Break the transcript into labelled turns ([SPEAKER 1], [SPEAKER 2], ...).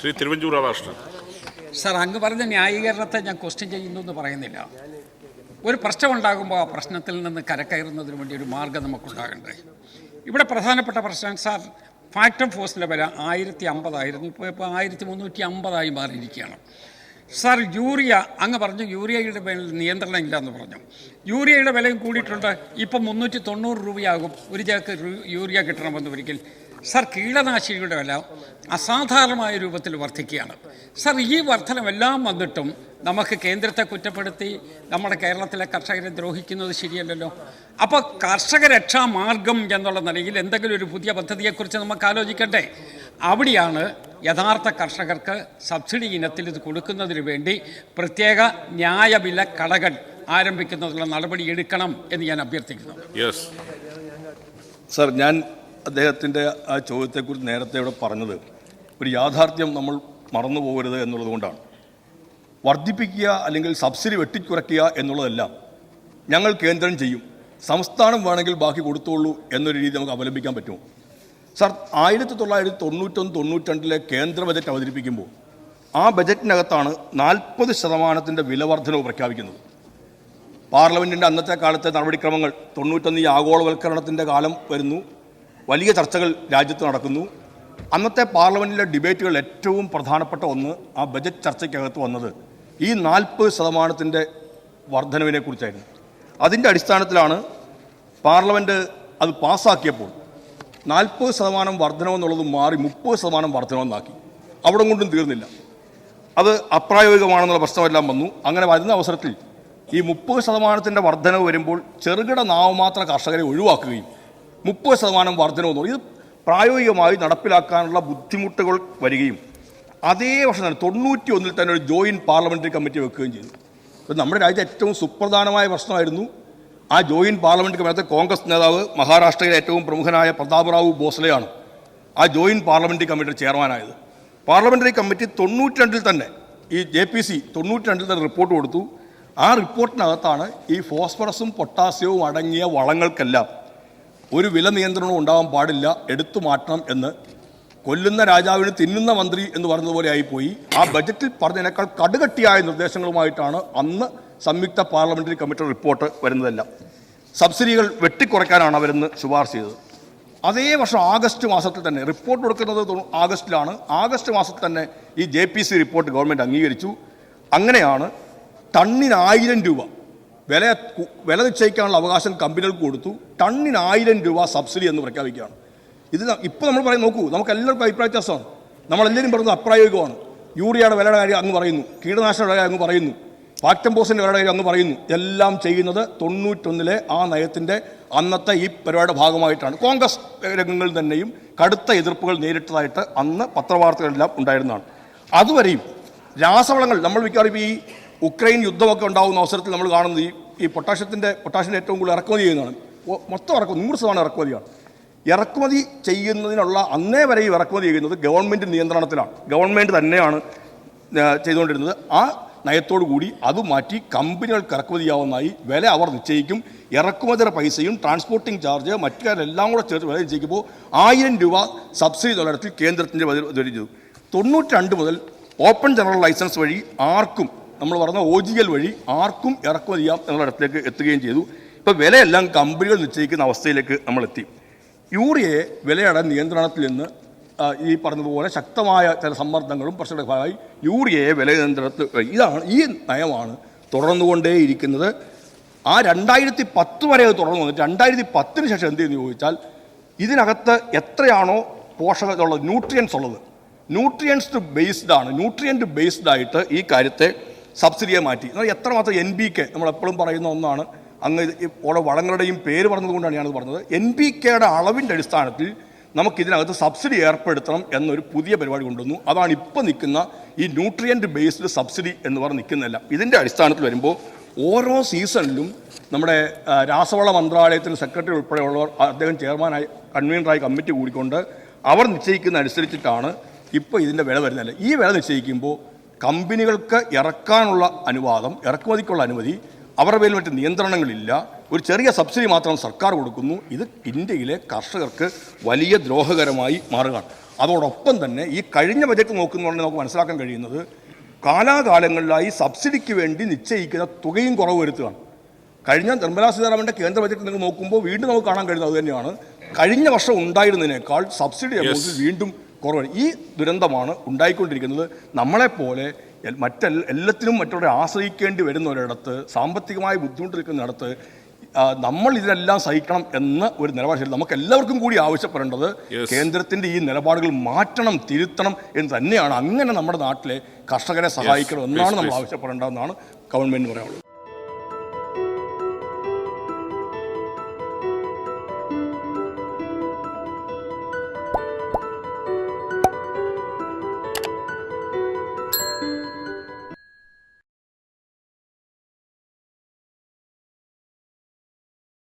[SPEAKER 1] Shri Thiruvanchoor Radhakrishnan.
[SPEAKER 2] Sir അങ്ങ് പറഞ്ഞ ന്യായീകരണത്തെ ഞാൻ ക്വസ്റ്റ്യൻ ചെയ്യുന്നു എന്ന് പറയുന്നില്ല. ഒരു പ്രശ്നമുണ്ടാകുമ്പോൾ ആ പ്രശ്നത്തിൽ നിന്ന് കരക്കയറുന്നതിന് വേണ്ടി ഒരു മാർഗം നമുക്കുണ്ടാകണ്ടേ. ഇവിടെ പ്രധാനപ്പെട്ട പ്രശ്നം സാർ ഫാക്ടം ഫോഴ്സിന്റെ വില ആയിരത്തി അമ്പതായിരുന്നു ഇപ്പോൾ ഇപ്പോൾ ആയിരത്തി മുന്നൂറ്റി അമ്പതായി മാറിയിരിക്കുകയാണ്. സാർ യൂറിയ അങ്ങ് പറഞ്ഞു യൂറിയയുടെ മേൽ നിയന്ത്രണം ഇല്ല എന്ന് പറഞ്ഞു. യൂറിയയുടെ വിലയും കൂടിയിട്ടുണ്ട്. ഇപ്പം മുന്നൂറ്റി തൊണ്ണൂറ് രൂപയാകും. ഒരു ചാക്ക് യൂറിയ കിട്ടണമെന്ന് ഒരിക്കൽ സാർ കീടനാശിനികളുടെ വില അസാധാരണമായ രൂപത്തിൽ വർദ്ധിക്കുകയാണ്. സർ ഈ വർധനമെല്ലാം വന്നിട്ടും നമുക്ക് കേന്ദ്രത്തെ കുറ്റപ്പെടുത്തി നമ്മുടെ കേരളത്തിലെ കർഷകരെ ദ്രോഹിക്കുന്നത് ശരിയല്ലല്ലോ. അപ്പോൾ കർഷക രക്ഷാ മാർഗം എന്നുള്ള നിലയിൽ എന്തെങ്കിലും ഒരു പുതിയ പദ്ധതിയെക്കുറിച്ച് നമുക്ക് ആലോചിക്കട്ടെ അവിടെയാണ് യഥാർത്ഥ കർഷകർക്ക് സബ്സിഡി ഇനത്തിൽ ഇത് കൊടുക്കുന്നതിന് വേണ്ടി പ്രത്യേക ന്യായവില കടകൾ ആരംഭിക്കുന്നതിനുള്ള നടപടി എടുക്കണം എന്ന് ഞാൻ അഭ്യർത്ഥിക്കുന്നു.
[SPEAKER 1] യെസ്
[SPEAKER 3] സർ ഞാൻ അദ്ദേഹത്തിന്റെ ആ ചോദ്യത്തെക്കുറിച്ച് നേരത്തെ ഇവിടെ പറഞ്ഞത് ഒരു യാഥാർത്ഥ്യം നമ്മൾ മറന്നു പോകരുത് എന്നുള്ളതുകൊണ്ടാണ് വർദ്ധിപ്പിക്കുക അല്ലെങ്കിൽ സബ്സിഡി വെട്ടിക്കുറയ്ക്കുക എന്നുള്ളതെല്ലാം ഞങ്ങൾ കേന്ദ്രം ചെയ്യും. സംസ്ഥാനം വേണമെങ്കിൽ ബാക്കി കൊടുത്തോളൂ എന്നൊരു രീതി നമുക്ക് അവലംബിക്കാൻ പറ്റുമോ? സർ ആയിരത്തി തൊള്ളായിരത്തി തൊണ്ണൂറ്റൊന്ന് തൊണ്ണൂറ്റിരണ്ടിലെ കേന്ദ്ര ബജറ്റ് അവതരിപ്പിക്കുമ്പോൾ ആ ബജറ്റിനകത്താണ് നാൽപ്പത് ശതമാനത്തിന്റെ വിലവർധനവ് പ്രഖ്യാപിക്കുന്നത്. പാർലമെന്റിന്റെ അന്നത്തെ കാലത്തെ നടപടിക്രമങ്ങൾ തൊണ്ണൂറ്റൊന്ന് ഈ ആഗോളവൽക്കരണത്തിന്റെ കാലം വരുന്നു. വലിയ ചർച്ചകൾ രാജ്യത്ത് നടക്കുന്നു. അന്നത്തെ പാർലമെന്റിലെ ഡിബേറ്റുകൾ ഏറ്റവും പ്രധാനപ്പെട്ട ഒന്ന് ആ ബജറ്റ് ചർച്ചയ്ക്കകത്ത് വന്നത് ഈ നാൽപ്പത് ശതമാനത്തിന്റെ വർധനവിനെ കുറിച്ചായിരുന്നു. അതിന്റെ അടിസ്ഥാനത്തിലാണ് പാർലമെന്റ് അത് പാസ്സാക്കിയപ്പോൾ നാൽപ്പത് ശതമാനം വർധനമെന്നുള്ളത് മാറി മുപ്പത് ശതമാനം വർധനമെന്നാക്കി അവിടെ കൊണ്ടും തീർന്നില്ല. അത് അപ്രായോഗികമാണെന്നുള്ള പ്രശ്നമെല്ലാം വന്നു. അങ്ങനെ വരുന്ന അവസരത്തിൽ ഈ മുപ്പത് ശതമാനത്തിന്റെ വർധനവ് വരുമ്പോൾ ചെറുകിട നാമമാത്ര കർഷകരെ ഒഴിവാക്കുകയും മുപ്പത് ശതമാനം വർധനവ് എന്ന് ഇത് പ്രായോഗികമായി നടപ്പിലാക്കാനുള്ള ബുദ്ധിമുട്ടുകൾ വരികയും അതേ വർഷം തന്നെ തൊണ്ണൂറ്റി ഒന്നിൽ തന്നെ ഒരു ജോയിന്റ് പാർലമെന്ററി കമ്മിറ്റി വെക്കുകയും ചെയ്തു. അപ്പോൾ നമ്മുടെ രാജ്യത്തെ ഏറ്റവും സുപ്രധാനമായ പ്രശ്നമായിരുന്നു. ആ ജോയിന്റ് പാർലമെന്ററി കമ്മിറ്റി കോൺഗ്രസ് നേതാവ് മഹാരാഷ്ട്രയിലെ ഏറ്റവും പ്രമുഖനായ പ്രതാപറാവു ബോസ്ലെയാണ് ആ ജോയിന്റ് പാർലമെന്ററി കമ്മിറ്റിയുടെ ചെയർമാനായത്. പാർലമെന്ററി കമ്മിറ്റി തൊണ്ണൂറ്റി രണ്ടിൽ തന്നെ ഈ ജെ പി സി തൊണ്ണൂറ്റി രണ്ടിൽ തന്നെ റിപ്പോർട്ട് കൊടുത്തു. ആ റിപ്പോർട്ടിനകത്താണ് ഈ ഫോസ്ഫറസും പൊട്ടാസ്യവും അടങ്ങിയ വളങ്ങൾക്കെല്ലാം ഒരു വില നിയന്ത്രണവും ഉണ്ടാവാൻ പാടില്ല എടുത്തു മാറ്റണം എന്ന്. കൊല്ലുന്ന രാജാവിന് തിന്നുന്ന മന്ത്രി എന്ന് പറഞ്ഞതുപോലെ ആയിപ്പോയി ആ ബജറ്റിൽ പറഞ്ഞതിനേക്കാൾ കടുകട്ടിയായ നിർദ്ദേശങ്ങളുമായിട്ടാണ് അന്ന് സംയുക്ത പാർലമെന്ററി കമ്മിറ്റി റിപ്പോർട്ട് വരുന്നതെല്ലാം. സബ്സിഡികൾ വെട്ടിക്കുറയ്ക്കാനാണ് അവരെന്ന് ശുപാർശ ചെയ്തത്. അതേ വർഷം ആഗസ്റ്റ് മാസത്തിൽ തന്നെ റിപ്പോർട്ട് കൊടുക്കുന്നത് ആഗസ്റ്റിലാണ്. ആഗസ്റ്റ് മാസത്തിൽ തന്നെ ഈ ജെ റിപ്പോർട്ട് ഗവൺമെന്റ് അംഗീകരിച്ചു. അങ്ങനെയാണ് ടണ്ണിന് ആയിരം രൂപ വില വില നിശ്ചയിക്കാനുള്ള അവകാശം കമ്പനികൾക്ക് കൊടുത്തു. ടണ്ണിന് ആയിരം രൂപ സബ്സിഡി എന്ന് പ്രഖ്യാപിക്കുകയാണ്. ഇത് ഇപ്പോൾ നമ്മൾ പറയും നോക്കൂ നമുക്ക് എല്ലാവർക്കും അഭിപ്രായ വ്യത്യാസമാണ്. നമ്മളെല്ലാവരും പറയുന്നത് അപ്രായോഗികമാണ്. യൂറിയയുടെ വിലയുടെ കാര്യം അങ്ങ് പറയുന്നു. കീടനാശിനിയുടെ കാര്യം അങ്ങ് പറയുന്നു. പാക്ടംബോസിന്റെ വിലയുടെ കാര്യം അങ്ങ് പറയുന്നു. എല്ലാം ചെയ്യുന്നത് തൊണ്ണൂറ്റൊന്നിലെ ആ നയത്തിന്റെ അന്നത്തെ ഈ പരിപാടിയുടെ ഭാഗമായിട്ടാണ്. കോൺഗ്രസ് രംഗങ്ങളിൽ തന്നെയും കടുത്ത എതിർപ്പുകൾ നേരിട്ടതായിട്ട് അന്ന് പത്രവാർത്തകളെല്ലാം ഉണ്ടായിരുന്നതാണ്. അതുവരെയും രാസവളങ്ങൾ നമ്മൾ മിക്കവാറും ഈ ഉക്രൈൻ യുദ്ധമൊക്കെ ഉണ്ടാകുന്ന അവസരത്തിൽ നമ്മൾ കാണുന്നത് ഈ ഈ പൊട്ടാഷ്യത്തിന്റെ പൊട്ടാഷ്യന്റെ ഏറ്റവും കൂടുതൽ ഇറക്കുമതി ചെയ്യുന്നതാണ്. മൊത്തം ഇറക്കുമതി നൂറ് ശതമാനം ഇറക്കുമതിയാണ്. ഇറക്കുമതി ചെയ്യുന്നതിനുള്ള അന്നേ വരെ ഈ ഇറക്കുമതി ചെയ്യുന്നത് ഗവൺമെന്റ് നിയന്ത്രണത്തിലാണ്. ഗവൺമെന്റ് തന്നെയാണ് ചെയ്തുകൊണ്ടിരുന്നത്. ആ നയത്തോടു കൂടി അത് മാറ്റി കമ്പനികൾക്ക് ഇറക്കുമതിയാവുന്നതായി വില അവർ നിശ്ചയിക്കും. ഇറക്കുമതിയുടെ പൈസയും ട്രാൻസ്പോർട്ടിംഗ് ചാർജ് മറ്റു കാര്യമെല്ലാം കൂടെ ചേർത്ത് വില നിശ്ചയിക്കുമ്പോൾ ആയിരം രൂപ സബ്സിഡി തൊഴിലിടത്തിൽ കേന്ദ്രത്തിന്റെ വരി ചെയ്തു തൊണ്ണൂറ്റി രണ്ട് മുതൽ ഓപ്പൺ ജനറൽ ലൈസൻസ് വഴി ആർക്കും നമ്മൾ പറഞ്ഞ ഒ ജി എൽ വഴി ആർക്കും ഇറക്കുമതി ചെയ്യാം എന്നുള്ള ഇടത്തിലേക്ക് എത്തുകയും ചെയ്തു. ഇപ്പോൾ വിലയെല്ലാം കമ്പനികൾ നിശ്ചയിക്കുന്ന അവസ്ഥയിലേക്ക് നമ്മളെത്തി യൂറിയയെ വിലയുടെ നിയന്ത്രണത്തിൽ നിന്ന് ഈ പറഞ്ഞതുപോലെ ശക്തമായ ചില സമ്മർദ്ദങ്ങളും പ്രശ്നങ്ങളുടെ ഭാഗമായി യൂറിയയെ വില നിയന്ത്രണത്തിൽ ഇതാണ് ഈ നയമാണ് തുടർന്നുകൊണ്ടേയിരിക്കുന്നത് ആ രണ്ടായിരത്തി പത്ത് വരെ അത് തുടർന്നു വന്നിട്ട് രണ്ടായിരത്തി പത്തിന് ശേഷം എന്ത് ചെയ്യുന്നു ചോദിച്ചാൽ ഇതിനകത്ത് എത്രയാണോ പോഷകമുള്ളത് ന്യൂട്രിയൻസ് ഉള്ളത്. ന്യൂട്രിയൻസ് ബേസ്ഡ് ആണ്. ന്യൂട്രിയന്റ് ബേസ്ഡ് ആയിട്ട് ഈ കാര്യത്തെ സബ്സിഡിയെ മാറ്റി. എന്നാൽ എത്രമാത്രം എൻ ബി കെ നമ്മൾ എപ്പോഴും പറയുന്ന ഒന്നാണ്. അങ്ങ് ഓരോ വളങ്ങളുടെയും പേര് പറഞ്ഞതുകൊണ്ടാണ് ഞാനത് പറഞ്ഞത്. എൻ ബി കെയുടെ അളവിന്റെ അടിസ്ഥാനത്തിൽ നമുക്കിതിനകത്ത് സബ്സിഡി ഏർപ്പെടുത്തണം എന്നൊരു പുതിയ പരിപാടി കൊണ്ടുവന്നു. അതാണ് ഇപ്പോൾ നിൽക്കുന്ന ഈ ന്യൂട്രിയന്റ് ബേസ്ഡ് സബ്സിഡി എന്ന് പറഞ്ഞ് നിൽക്കുന്നില്ല ഇതിന്റെ അടിസ്ഥാനത്തിൽ വരുമ്പോൾ ഓരോ സീസണിലും നമ്മുടെ രാസവള മന്ത്രാലയത്തിന് സെക്രട്ടറി ഉൾപ്പെടെയുള്ളവർ അദ്ദേഹം ചെയർമാനായി കൺവീനറായി കമ്മിറ്റി കൂടിക്കൊണ്ട് അവർ നിശ്ചയിക്കുന്ന അനുസരിച്ചിട്ടാണ് ഇപ്പോൾ ഇതിന്റെ വില വരുന്നത്. ഈ വില നിശ്ചയിക്കുമ്പോൾ കമ്പനികൾക്ക് ഇറക്കാനുള്ള അനുവാദം ഇറക്കുമതിക്കുള്ള അനുമതി അവരുടെ പേരിൽ മറ്റ് നിയന്ത്രണങ്ങളില്ല. ഒരു ചെറിയ സബ്സിഡി മാത്രം സർക്കാർ കൊടുക്കുന്നു. ഇത് ഇന്ത്യയിലെ കർഷകർക്ക് വലിയ ദ്രോഹകരമായി മാറുകയാണ്. അതോടൊപ്പം തന്നെ ഈ കഴിഞ്ഞ ബജറ്റ് നോക്കുന്നതുകൊണ്ട് നമുക്ക് മനസ്സിലാക്കാൻ കഴിയുന്നത് കാലാകാലങ്ങളിലായി സബ്സിഡിക്ക് വേണ്ടി നിശ്ചയിക്കുന്ന തുകയും കുറവ് വരുത്തുകയാണ്. കഴിഞ്ഞ നിർമ്മലാ സീതാരാമന്റെ കേന്ദ്ര ബജറ്റ് നിങ്ങൾ നോക്കുമ്പോൾ വീണ്ടും നമുക്ക് കാണാൻ കഴിയുന്നത് അതുതന്നെയാണ് കഴിഞ്ഞ വർഷം ഉണ്ടായിരുന്നതിനേക്കാൾ സബ്സിഡി വീണ്ടും കുറവ്. ഈ ദുരന്തമാണ് ഉണ്ടായിക്കൊണ്ടിരിക്കുന്നത്. നമ്മളെപ്പോലെ മറ്റെ മറ്റെല്ല എല്ലാത്തിനും മറ്റുള്ളവരെ ആശ്രയിക്കേണ്ടി വരുന്ന ഒരിടത്ത് സാമ്പത്തികമായി ബുദ്ധിമുട്ട് നിൽക്കുന്നിടത്ത് നമ്മൾ ഇതിനെല്ലാം സഹിക്കണം എന്ന ഒരു നിലപാട് നമുക്ക് എല്ലാവർക്കും കൂടി ആവശ്യപ്പെടേണ്ടത്. കേന്ദ്രത്തിന്റെ ഈ നിലപാടുകൾ മാറ്റണം തിരുത്തണം എന്ന് തന്നെയാണ്. അങ്ങനെ നമ്മുടെ നാട്ടിലെ കർഷകരെ സഹായിക്കണം എന്നാണ് നമ്മൾ. ആവശ്യപ്പെടേണ്ടതെന്നാണ് ഗവൺമെന്റിന് പറയാനുള്ളത്.